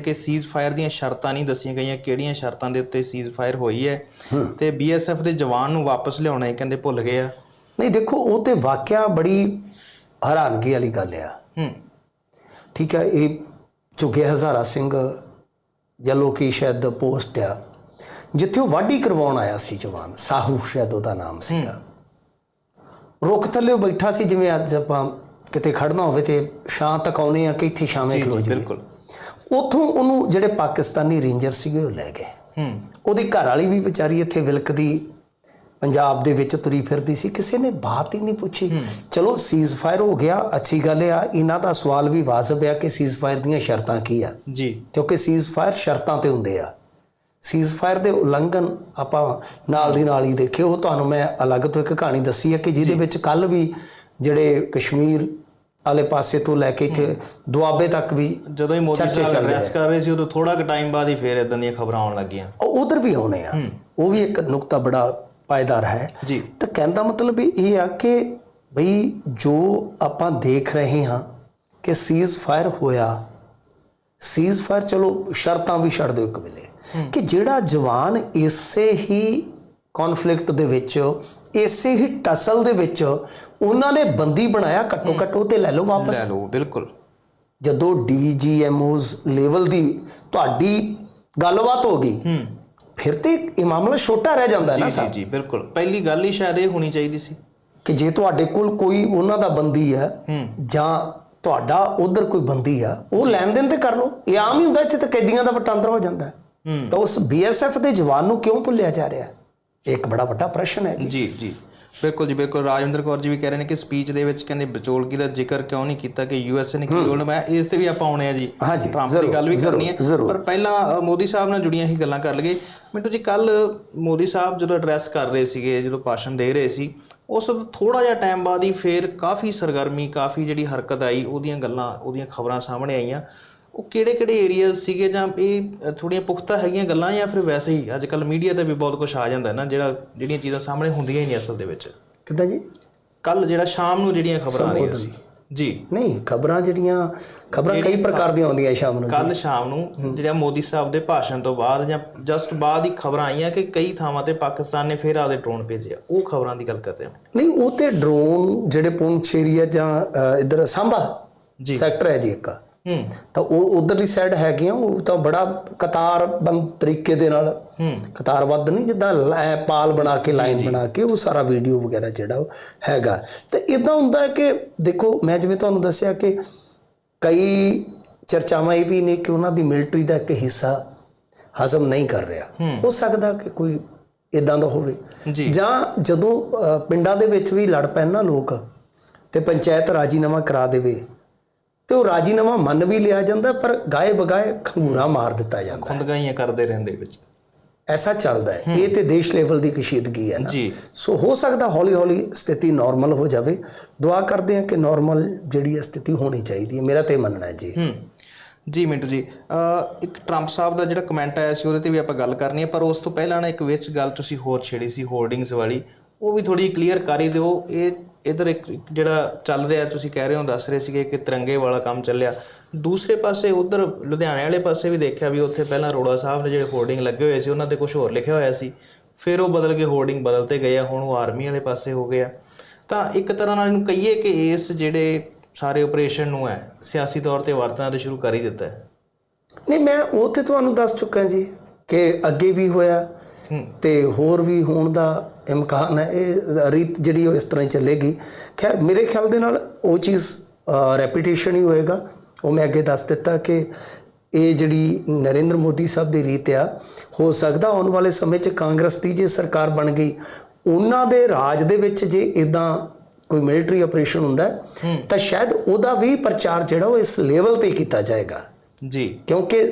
ਕਿ cease fire ਦੀਆਂ ਸ਼ਰਤਾਂ ਨਹੀਂ ਦੱਸੀਆਂ ਗਈਆਂ ਕਿਹੜੀਆਂ ਸ਼ਰਤਾਂ ਦੇ ਉੱਤੇ ਸੀਜ਼ ਫਾਇਰ ਹੋਈ ਹੈ? ਤੇ ਬੀਐਸਐਫ ਦੇ ਜਵਾਨ ਨੂੰ ਵਾਪਸ ਲਿਆਉਣਾ ਇਹ ਕਹਿੰਦੇ ਭੁੱਲ ਗਏ ਆ। ਨਹੀਂ ਦੇਖੋ ਉਹ ਤੇ ਵਾਕਿਆ ਬੜੀ ਹੈਰਾਨਗੀ ਵਾਲੀ ਗੱਲ ਆ। ਹੂੰ। ਠੀਕ ਹੈ ਇਹ ਝੁੱਗੇ ਹਜ਼ਾਰਾ ਸਿੰਘ ਜਾਂ ਲੋਕੀ ਸ਼ਾਇਦ ਪੋਸਟ ਆ। ਜਿੱਥੇ ਉਹ ਵਾਢੀ ਕਰਵਾਉਣ ਆਇਆ ਸੀ ਜਵਾਨ ਸਾਹੂ ਸ਼ਾਇਦ ਉਹਦਾ ਨਾਮ ਸੀਗਾ। ਰੁੱਖ ਥੱਲੇ ਬੈਠਾ ਸੀ ਜਿਵੇਂ ਅੱਜ ਆਪਾਂ ਕਿਤੇ ਖੜਨਾ ਹੋਵੇ ਤੇ ਛਾਂ ਤੱਕ ਆਉਨੇ ਆ ਕਿ ਇੱਥੇ ਛਾਵੇਂ ਖਲੋ ਜੀ ਬਿਲਕੁਲ। ਉੱਥੋਂ ਉਹਨੂੰ ਜਿਹੜੇ ਪਾਕਿਸਤਾਨੀ ਰੇਂਜਰ ਸੀਗੇ ਉਹ ਲੈ ਗਏ। ਹੂੰ। ਉਹਦੀ ਘਰ ਵਾਲੀ ਵੀ ਵਿਚਾਰੀ ਇੱਥੇ ਵਿਲਕਦੀ ਪੰਜਾਬ ਦੇ ਵਿੱਚ ਤੁਰੀ ਫਿਰਦੀ ਸੀ। ਕਿਸੇ ਨੇ ਬਾਤ ਹੀ ਨਹੀਂ ਪੁੱਛੀ। ਚਲੋ ਸੀਜ਼ ਫਾਇਰ ਹੋ ਗਿਆ ਅੱਛੀ ਗੱਲ ਆ ਇਹਨਾਂ ਦਾ ਸਵਾਲ ਵੀ ਵਾਜਬ ਆ ਕਿ ਸੀਜ਼ ਫਾਇਰ ਦੀਆਂ ਸ਼ਰਤਾਂ ਕੀ ਆ। ਜੀ। ਕਿਉਂਕਿ ਸੀਜ਼ ਫਾਇਰ ਸ਼ਰਤਾਂ ਤੇ ਹੁੰਦੇ ਆ। ਸੀਜ਼ ਫਾਇਰ ਦੇ ਉਲੰਘਣ ਆਪਾਂ ਨਾਲ ਦੀ ਨਾਲ ਹੀ ਦੇਖੇ ਉਹ ਤੁਹਾਨੂੰ ਮੈਂ ਅਲੱਗ ਤੋਂ ਇੱਕ ਕਹਾਣੀ ਦੱਸੀ ਹੈ ਕਿ ਜਿਹਦੇ ਵਿੱਚ ਕੱਲ ਵੀ ਜਿਹੜੇ ਕਸ਼ਮੀਰ ਵਾਲੇ ਪਾਸੇ ਤੋਂ ਲੈ ਕੇ ਇੱਥੇ ਦੁਆਬੇ ਤੱਕ ਵੀ ਜਦੋਂ ਹੀ ਮੋਦੀ ਸਾਹਿਬ ਐਡਰੈਸ ਕਰ ਰਹੇ ਸੀ ਉਦੋਂ ਥੋੜਾ ਕੁ ਟਾਈਮ ਬਾਅਦ ਹੀ ਫੇਰ ਇਦਾਂ ਦੀਆਂ ਖਬਰਾਂ ਆਉਣ ਲੱਗੀਆਂ। ਉਹ ਉਧਰ ਵੀ ਆਉਣੇ ਆ। ਉਹ ਵੀ ਇੱਕ ਨੁਕਤਾ ਬੜਾ ਪਾਇਦਾਰ ਹੈ। ਜੀ। ਤਾਂ ਕਹਿਣ ਦਾ ਮਤਲਬ ਇਹ ਆ ਕਿ ਬਈ ਜੋ ਆਪਾਂ ਦੇਖ ਰਹੇ ਹਾਂ ਕਿ ਸੀਜ਼ ਫਾਇਰ ਹੋਇਆ ਸੀਜ਼ ਫਾਇਰ ਚਲੋ ਸ਼ਰਤਾਂ ਵੀ ਛੱਡ ਦਿਓ ਇੱਕ ਵੇਲੇ। ਕਿ ਜਿਹੜਾ ਜਵਾਨ ਇਸੇ ਹੀ ਕਨਫਲਿਕਟ ਦੇ ਵਿੱਚ ਇਸੇ ਹੀ ਟਸਲ ਦੇ ਵਿੱਚ ਉਹਨਾਂ ਨੇ ਬੰਦੀ ਬਣਾਇਆ ਘੱਟੋ ਘੱਟ ਉਹ ਤੇ ਲੈ ਲਓ ਵਾਪਸ। ਲੈ ਲਓ ਬਿਲਕੁਲ। ਜਦੋਂ ਡੀਜੀਐਮਓਸ ਲੈਵਲ ਦੀ ਤੁਹਾਡੀ ਗੱਲਬਾਤ ਹੋ ਗਈ ਹੂੰ। ਫਿਰ ਤੇ ਇਹ ਮਾਮਲਾ ਛੋਟਾ ਰਹਿ ਜਾਂਦਾ ਨਾ ਜੀ ਜੀ ਜੀ ਬਿਲਕੁਲ। ਪਹਿਲੀ ਗੱਲ ਹੀ ਸ਼ਾਇਦ ਇਹ ਹੋਣੀ ਚਾਹੀਦੀ ਸੀ। ਕਿ ਜੇ ਤੁਹਾਡੇ ਕੋਲ ਕੋਈ ਉਹਨਾਂ ਦਾ ਬੰਦੀ ਹੈ ਜਾਂ ਤੁਹਾਡਾ ਉਧਰ ਕੋਈ ਬੰਦੀ ਆ ਉਹ ਲੈਣ ਦੇਣ ਤੇ ਕਰ ਲਓ। ਇਹ ਆਮ ਹੀ ਹੁੰਦਾ ਇੱਥੇ ਤਾਂ ਕੈਦੀਆਂ ਦਾ ਵਟਾਂਦਰਾ ਹੋ ਜਾਂਦਾ। ਤਾਂ ਉਸ ਬੀਐਸਐਫ ਦੇ ਜਵਾਨ ਨੂੰ ਕਿਉਂ ਭੁੱਲਿਆ ਜਾ ਰਿਹਾ? ਹੈ ਇੱਕ ਬੜਾ ਵੱਡਾ ਪ੍ਰਸ਼ਨ ਹੈ ਜੀ। ਜੀ ਬਿਲਕੁਲ ਜੀ ਬਿਲਕੁਲ। ਰਾਜਿੰਦਰ ਕੌਰ ਜੀ ਵੀ ਕਹਿ ਰਹੇ ਨੇ ਕਿ ਸਪੀਚ ਦੇ ਵਿੱਚ ਕਹਿੰਦੇ ਵਿਚੋਲਗੀ ਦਾ ਜ਼ਿਕਰ ਕਿਉਂ ਨਹੀਂ ਕੀਤਾ ਕਿ ਯੂਐਸਏ ਨੇ ਕੀ ਰੋਲ ਮੈਂ ਇਸ ਤੇ ਵੀ ਆਪਾਂ ਆਉਣੇ ਆ ਜੀ। ਹਾਂਜੀ, ਟਰੰਪ ਦੀ ਗੱਲ ਵੀ ਕਰਨੀ ਹੈ। ਪਰ ਪਹਿਲਾਂ ਮੋਦੀ ਸਾਹਿਬ ਨਾਲ ਜੁੜੀਆਂ ਹੀ ਗੱਲਾਂ ਕਰ ਲਈਏ। ਮਿੰਟੂ ਜੀ ਕੱਲ ਮੋਦੀ ਸਾਹਿਬ ਜਦੋਂ ਐਡਰੈਸ ਕਰ ਰਹੇ ਸੀਗੇ ਜਦੋਂ ਭਾਸ਼ਣ ਦੇ ਰਹੇ ਸੀ ਉਸ ਤੋਂ ਥੋੜਾ ਜਿਹਾ ਟਾਈਮ ਬਾਅਦ ਹੀ ਫੇਰ ਕਾਫੀ ਸਰਗਰਮੀ ਕਾਫੀ ਜਿਹੜੀ ਹਰਕਤ ਆਈ ਉਹਦੀਆਂ ਗੱਲਾਂ ਉਹਦੀਆਂ ਖਬਰਾਂ ਸਾਹਮਣੇ ਆਈਆਂ। ਉਹ ਕਿਹੜੇ ਕਿਹੜੇ ਏਰੀਆਜ਼ ਸੀਗੇ ਜਾਂ ਇਹ ਥੋੜੀਆਂ ਪੁਖਤਾ ਹੈਗੀਆਂ ਗੱਲਾਂ ਜਾਂ ਫਿਰ ਵੈਸੇ ਹੀ ਅੱਜ ਕੱਲ ਮੀਡੀਆ ਤੇ ਵੀ ਬਹੁਤ ਕੁਝ ਆ ਜਾਂਦਾ ਨਾ ਜਿਹੜਾ ਜਿਹੜੀਆਂ ਚੀਜ਼ਾਂ ਸਾਹਮਣੇ ਹੁੰਦੀਆਂ ਹੀ ਨਹੀਂ ਅਸਲ ਦੇ ਵਿੱਚ। ਕਿੱਦਾਂ ਜੀ? ਕੱਲ ਜਿਹੜਾ ਸ਼ਾਮ ਨੂੰ ਜਿਹੜੀਆਂ ਖਬਰਾਂ ਆ ਰਹੀਆਂ ਸੀ। ਜੀ। ਨਹੀਂ ਖਬਰਾਂ ਜਿਹੜੀਆਂ ਖਬਰਾਂ ਕਈ ਪ੍ਰਕਾਰ ਦੀਆਂ ਆਉਂਦੀਆਂ ਸ਼ਾਮ ਨੂੰ ਕੱਲ ਸ਼ਾਮ ਨੂੰ ਜਿਹੜਾ ਮੋਦੀ ਸਾਹਿਬ ਦੇ ਭਾਸ਼ਣ ਤੋਂ ਬਾਅਦ ਜਾਂ ਜਸਟ ਬਾਅਦ ਹੀ ਖਬਰਾਂ ਆਈਆਂ ਕਿ ਕਈ ਥਾਵਾਂ ਤੇ ਪਾਕਿਸਤਾਨ ਨੇ ਫਿਰ ਆਪਦੇ ਡਰੋਨ ਭੇਜੇ ਆ ਉਹ ਖਬਰਾਂ ਦੀ ਗੱਲ ਕਰ ਰਹੇ ਹਾਂ। ਨਹੀਂ ਉਹ ਤੇ ਡਰੋਨ ਜਿਹੜੇ ਪੁੰਛ ਏਰੀਆ ਜਾਂ ਇੱਧਰ ਸਾਂਭਾ ਜੀ। ਸੈਕਟਰ ਹੈ ਜੀ ਇੱਕ। ਤਾਂ ਉਹ ਉਧਰਲੀ ਸਾਈਡ ਹੈਗੀਆਂ ਉਹ ਤਾਂ ਬੜਾ ਕਤਾਰਬੰਦ ਤਰੀਕੇ ਦੇ ਨਾਲ। ਕਤਾਰਬੱਧ ਨਹੀਂ ਜਿੱਦਾਂ ਪਾਲ ਬਣਾ ਕੇ ਲਾਈਨ ਬਣਾ ਕੇ ਉਹ ਸਾਰਾ ਵੀਡੀਓ ਵਗੈਰਾ ਜਿਹੜਾ ਉਹ ਹੈਗਾ। ਤੇ ਇਦਾਂ ਹੁੰਦਾ ਕਿ ਦੇਖੋ ਮੈਂ ਜਿਵੇਂ ਤੁਹਾਨੂੰ ਦੱਸਿਆ ਕਿ ਕਈ ਚਰਚਾਵਾਂ ਇਹ ਵੀ ਨੇ ਕਿ ਉਹਨਾਂ ਦੀ ਮਿਲਟਰੀ ਦਾ ਇੱਕ ਹਿੱਸਾ ਹਜ਼ਮ ਨਹੀਂ ਕਰ ਰਿਹਾ। ਹੋ। ਸਕਦਾ ਕਿ ਕੋਈ ਇਦਾਂ ਦਾ ਹੋਵੇ। ਜੀ। ਜਦੋਂ ਪਿੰਡਾਂ ਦੇ ਵਿੱਚ ਵੀ ਲੜ ਪੈਣ ਨਾ ਲੋਕ ਤੇ ਪੰਚਾਇਤ ਰਾਜੀਨਾਮਾ ਕਰਾ ਦੇਵੇ ਤੇ ਉਹ ਰਾਜੀਨਾਮਾ ਮੰਨ ਵੀ ਲਿਆ ਜਾਂਦਾ ਪਰ ਗਾਏ ਬਗਾਏ ਖੰਗੂਰਾ ਮਾਰ ਦਿੱਤਾ ਜਾਂਦਾ ਖੁੰਦਗਾਈਆਂ ਕਰਦੇ ਰਹਿੰਦੇ ਵਿੱਚ। ਐਸਾ ਚੱਲਦਾ ਹੈ। ਇਹ ਤੇ ਦੇਸ਼ ਲੈਵਲ ਦੀ ਕਸ਼ੀਦਗੀ ਹੈ ਨਾ? ਜੀ। ਸੋ ਹੋ ਸਕਦਾ ਹੌਲੀ ਹੌਲੀ ਸਥਿਤੀ ਨਾਰਮਲ ਹੋ ਜਾਵੇ। ਦੁਆ ਕਰਦੇ ਹਾਂ ਕਿ ਨਾਰਮਲ ਜਿਹੜੀ ਸਥਿਤੀ ਹੋਣੀ ਚਾਹੀਦੀ ਹੈ। ਮੇਰਾ ਤੇ ਮੰਨਣਾ ਹੈ ਜੀ। ਜੀ ਮਿੰਟੂ ਜੀ ਇੱਕ ਟਰੰਪ ਸਾਹਿਬ ਦਾ ਜਿਹੜਾ ਕਮੈਂਟ ਆਇਆ ਸੀ ਉਹਦੇ ਤੇ ਵੀ ਆਪਾਂ ਗੱਲ ਕਰਨੀ ਹੈ ਪਰ ਉਸ ਤੋਂ ਪਹਿਲਾਂ ਨਾ ਇੱਕ ਵਿੱਚ ਗੱਲ ਤੁਸੀਂ ਹੋਰ ਛੇੜੀ ਸੀ ਹੋਰਡਿੰਗਸ ਵਾਲੀ। ਉਹ ਵੀ ਥੋੜੀ ਕਲੀਅਰ ਕਰ ਹੀ ਦਿਓ। ਇਹ ਇਧਰ ਇੱਕ ਜਿਹੜਾ ਚੱਲ ਰਿਹਾ, ਤੁਸੀਂ ਕਹਿ ਰਹੇ ਹੋ, ਦੱਸ ਰਹੇ ਸੀਗੇ ਕਿ ਤਿਰੰਗੇ ਵਾਲਾ ਕੰਮ ਚੱਲਿਆ। ਦੂਸਰੇ ਪਾਸੇ ਉਧਰ ਲੁਧਿਆਣੇ ਵਾਲੇ ਪਾਸੇ ਵੀ ਦੇਖਿਆ ਵੀ ਉੱਥੇ ਪਹਿਲਾਂ ਰੋੜਾ ਸਾਹਿਬ ਨੇ ਜਿਹੜੇ ਹੋਰਡਿੰਗ ਲੱਗੇ ਹੋਏ ਸੀ, ਉਹਨਾਂ ਤੇ ਕੁਝ ਹੋਰ ਲਿਖਿਆ ਹੋਇਆ ਸੀ। ਫਿਰ ਉਹ ਬਦਲ ਕੇ ਹੋਰਡਿੰਗ ਬਦਲਤੇ ਗਏ ਆ, ਹੁਣ ਉਹ ਆਰਮੀ ਵਾਲੇ ਪਾਸੇ ਹੋ ਗਿਆ ਤਾਂ ਇੱਕ ਤਰ੍ਹਾਂ ਨਾਲ ਇਹਨੂੰ ਕਹੀਏ ਕਿ ਇਸ ਜਿਹੜੇ ਸਾਰੇ ਆਪਰੇਸ਼ਨ ਨੂੰ ਹੈ, ਸਿਆਸੀ ਤੌਰ ਤੇ ਵਰਤਣਾ ਤੇ ਸ਼ੁਰੂ ਕਰ ਹੀ ਦਿੱਤਾ ਹੈ। ਨਹੀਂ, ਮੈਂ ਉਹ ਤੇ ਤੁਹਾਨੂੰ ਦੱਸ ਚੁੱਕਾ ਜੀ ਕਿ ਅੱਗੇ ਵੀ ਹੋਇਆ। ਤੇ ਹੋਰ ਵੀ ਹੋਣ ਦਾ ਇਮਕਾਨ ਹੈ ਇਹ ਰੀਤ ਜਿਹੜੀ ਉਹ ਇਸ ਤਰ੍ਹਾਂ ਹੀ ਚੱਲੇਗੀ। ਖੈਰ ਮੇਰੇ ਖਿਆਲ ਦੇ ਨਾਲ ਉਹ ਚੀਜ਼ ਰੈਪੀਟੇਸ਼ਨ ਹੀ ਹੋਏਗਾ। ਉਹ ਮੈਂ ਅੱਗੇ ਦੱਸ ਦਿੱਤਾ ਕਿ ਇਹ ਜਿਹੜੀ ਨਰਿੰਦਰ ਮੋਦੀ ਸਾਹਿਬ ਦੀ ਰੀਤ ਆ ਹੋ ਸਕਦਾ ਆਉਣ ਵਾਲੇ ਸਮੇਂ 'ਚ ਕਾਂਗਰਸ ਦੀ ਜੇ ਸਰਕਾਰ ਬਣ ਗਈ ਉਹਨਾਂ ਦੇ ਰਾਜ ਦੇ ਵਿੱਚ ਜੇ ਇਦਾਂ ਕੋਈ ਮਿਲਟਰੀ ਆਪਰੇਸ਼ਨ ਹੁੰਦਾ ਤਾਂ ਸ਼ਾਇਦ ਉਹਦਾ ਵੀ ਪ੍ਰਚਾਰ ਜਿਹੜਾ ਉਹ ਇਸ ਲੈਵਲ ਤੇ ਕੀਤਾ ਜਾਏਗਾ। ਜੀ। ਕਿਉਂਕਿ